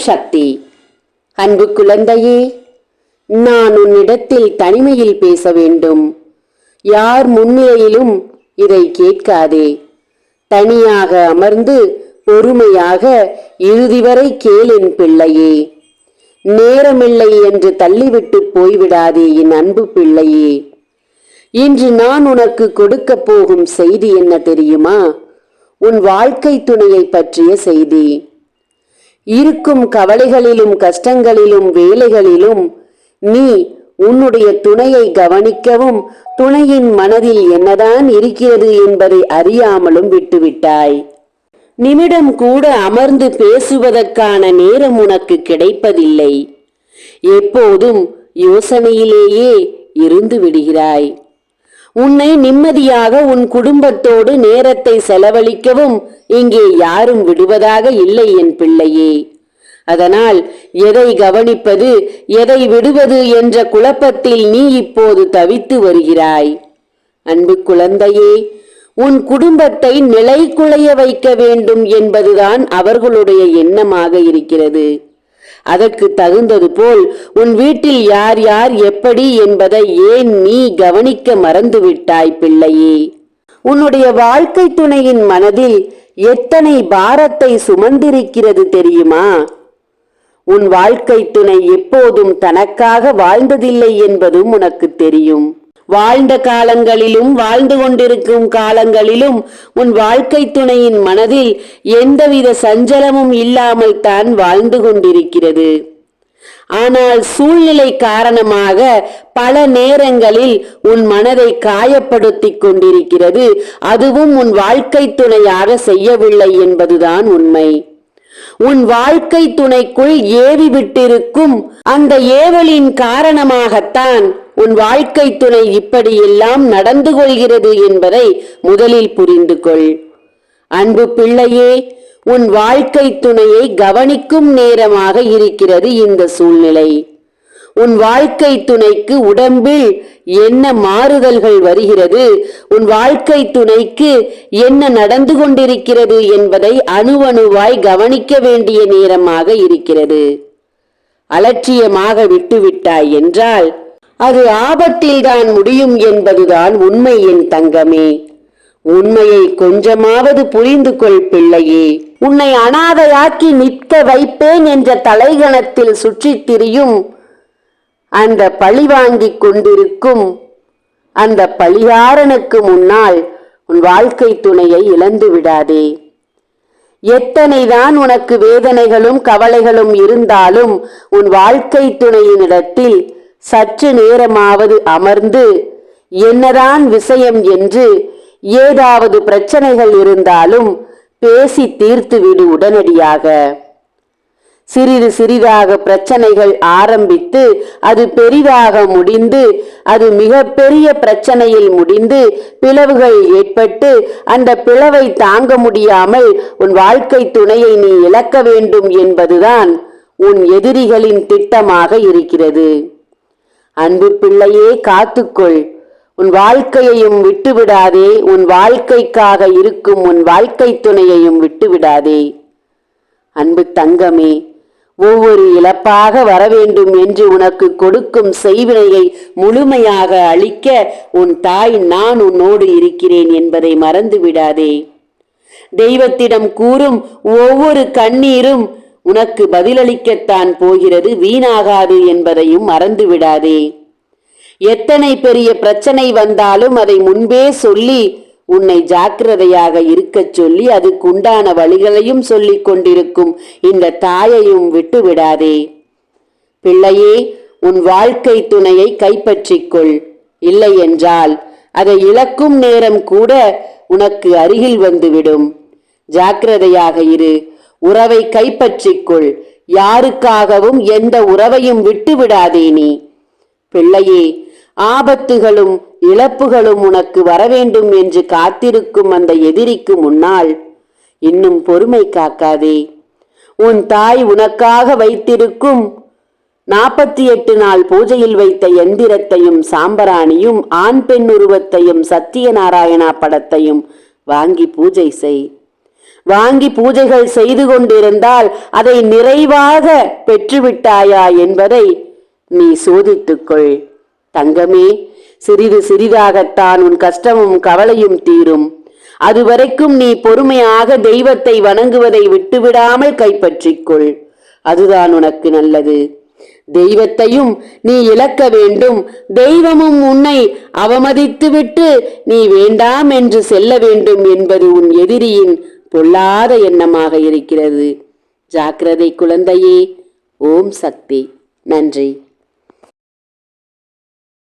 சக்தி. அன்பு குழந்தையே நான் உன்னிடத்தில் தனிமையில் பேச வேண்டும். யார் முன்னிலையிலும் இதை கேட்காதே. தனியாக அமர்ந்து பொறுமையாக இறுதி வரை கேளின் பிள்ளையே. நேரமில்லை என்று தள்ளிவிட்டு போய்விடாதே என் அன்பு பிள்ளையே. இன்று நான் உனக்கு கொடுக்க போகும் செய்தி என்ன தெரியுமா? உன் வாழ்க்கை துணையை பற்றிய செய்தி. இருக்கும் கவலைகளிலும் கஷ்டங்களிலும் வேலைகளிலும் நீ உன்னுடைய துணையை கவனிக்கவும் துணையின் மனதில் என்னதான் இருக்கிறது என்பதை அறியாமலும் விட்டுவிட்டாய். நிமிடம் கூட அமர்ந்து பேசுவதற்கான நேரம் உனக்கு கிடைப்பதில்லை. எப்போதும் யோசனையிலேயே இருந்து விடுகிறாய். உன்னை நிம்மதியாக உன் குடும்பத்தோடு நேரத்தை செலவழிக்கவும் இங்கே யாரும் விடுவதாக இல்லை என் பிள்ளையே. அதனால் எதை கவனிப்பது எதை விடுவது என்ற குழப்பத்தில் நீ இப்போது தவித்து வருகிறாய். அன்பு குழந்தையே உன் குடும்பத்தை நிலைக்குலைய வைக்க வேண்டும் என்பதுதான் அவர்களுடைய எண்ணமாக இருக்கிறது. அதற்கு தகுந்தது போல் உன் வீட்டில் யார் யார் எப்படி என்பதை ஏன் நீ கவனிக்க மறந்துவிட்டாய் பிள்ளையே? உன்னுடைய வாழ்க்கை துணையின் மனதில் எத்தனை பாரத்தை சுமந்திருக்கிறது தெரியுமா? உன் வாழ்க்கை துணை எப்போதும் தனக்காக வாழ்ந்ததில்லை என்பதும் உனக்கு தெரியும். வாழ்ந்த காலங்களிலும் வாழ்ந்து கொண்டிருக்கும் காலங்களிலும் உன் வாழ்க்கை துணையின் மனதில் எந்தவித சஞ்சலமும் இல்லாமல் தான் வாழ்ந்து கொண்டிருக்கிறது. ஆனால் சூழ்நிலை காரணமாக பல நேரங்களில் உன் மனதை காயப்படுத்திக் கொண்டிருக்கிறது. அதுவும் உன் வாழ்க்கை துணையாக செய்யவில்லை என்பதுதான் உண்மை. உன் வாழ்க்கை துணைக்குள் ஏவி விட்டிருக்கும் அந்த ஏவலின் காரணமாகத்தான் உன் வாழ்க்கை துணை இப்படியெல்லாம் நடந்து கொள்கிறது என்பதை முதலில் புரிந்து கொள். அன்பு பிள்ளையே உன் வாழ்க்கை துணையை கவனிக்கும் நேரமாக இருக்கிறது இந்த சூழ்நிலை. உன் வாழ்க்கை துணைக்கு உடம்பில் என்ன மாறுதல்கள் வருகிறது உன் வாழ்க்கை துணைக்கு என்ன நடந்து கொண்டிருக்கிறது என்பதை அணுவணுவாய் கவனிக்க வேண்டிய நேரமாக இருக்கிறது. அலட்சியமாக விட்டுவிட்டாய் என்றால் அது ஆபத்தில்தான் முடியும் என்பதுதான் உண்மை என் தங்கமே. உண்மையை கொஞ்சமாவது புரிந்து கொள் பிள்ளையே. உன்னை அனாதையாக்கி நிற்க வைப்பேன் என்ற தலைகணத்தில் சுற்றித் திரியும் அந்த பழி வாங்கிக் கொண்டிருக்கும் அந்த பழிகாரனுக்கு முன்னால் உன் வாழ்க்கை துணையை இழந்து விடாதே. எத்தனைதான் உனக்கு வேதனைகளும் கவலைகளும் இருந்தாலும் உன் வாழ்க்கை துணையினிடத்தில் சற்று நேரமாவது அமர்ந்து என்னதான் விஷயம் என்று ஏதாவது பிரச்சனைகள் இருந்தாலும் பேசி தீர்த்து விடு உடனடியாக. சிறிது சிறிதாக பிரச்சனைகள் ஆரம்பித்து அது பெரிதாக முடிந்து அது மிகப்பெரிய பிரச்சனையில் முடிந்து பிளவுகள் ஏற்பட்டு அந்த பிளவை தாங்க முடியாமல் உன் வாழ்க்கை துணையை நீ இழக்க வேண்டும் என்பதுதான் உன் எதிரிகளின் திட்டமாக இருக்கிறது. அன்பு பிள்ளையே காத்துக்கொள். உன் வாழ்க்கையையும் விட்டுவிடாதே. உன் வாழ்க்கைக்காக இருக்கும் உன் வாழ்க்கை துணையையும் விட்டுவிடாதே. அன்பு தங்கமே ஒவ்வொரு இழப்பாக வரவேண்டும் என்று உனக்கு கொடுக்கும் செய்வினையை முழுமையாக அளிக்க உன் தாய் நான் உன்னோடு இருக்கிறேன் என்பதை மறந்து விடாதே தெய்வத்திடம் கூறும் ஒவ்வொரு கண்ணீரும் உனக்கு பதிலளிக்கத்தான் போகிறது வீணாகாது என்பதையும் மறந்து விடாதே எத்தனை பெரிய பிரச்சனை வந்தாலும் அதை முன்பே சொல்லி உன்னை ஜாக்கிரதையாக இருக்கச் சொல்லி அதுக்குண்டான வழிகளையும் சொல்லிக் கொண்டிருக்கும் இந்த தாயையும் விட்டு விடாதே பிள்ளையே உன் வாழ்க்கை துணையை கைப்பற்றிக்கொள். இல்லை என்றால் அதை இழக்கும் நேரம் கூட உனக்கு அருகில் வந்துவிடும். ஜாக்கிரதையாக இரு. உறவை கைப்பற்றிக்கொள். யாருக்காகவும் எந்த உறவையும் விட்டு விடாதே நீ. பிள்ளையே ஆபத்துகளும் இழப்புகளும் உனக்கு வரவேண்டும் என்று காத்திருக்கும் அந்த எதிரிக்கு முன்னால் இன்னும் பொறுமை காக்காதே. உன் தாய் உனக்காக வைத்திருக்கும் நாற்பத்தி எட்டு நாள் பூஜையில் வைத்த எந்திரத்தையும் சாம்பராணியும் ஆண் பெண் உருவத்தையும் சத்தியநாராயணா படத்தையும் வாங்கி பூஜை செய். வாங்கி பூஜைகள் செய்து கொண்டிருந்தால் அதை நிறைவாக பெற்றுவிட்டாயா என்பதை நீ சோதித்துக்கொள். தங்கமே சிறிது சிறிதாகத்தான் உன் கஷ்டமும் கவலையும் தீரும். அதுவரைக்கும் நீ பொறுமையாக தெய்வத்தை வணங்குவதை விட்டுவிடாமல் கைப்பற்றிக்கொள். அதுதான் உனக்கு நல்லது. தெய்வத்தையும் நீ இழக்க வேண்டும். தெய்வமும் உன்னை அவமதித்துவிட்டு நீ வேண்டாம் என்று செல்ல வேண்டும் என்பது உன் எதிரியின் பொல்லாத எண்ணமாக இருக்கிறது. ஜாக்கிரதை குழந்தையே ஓம் சக்தி. நன்றி.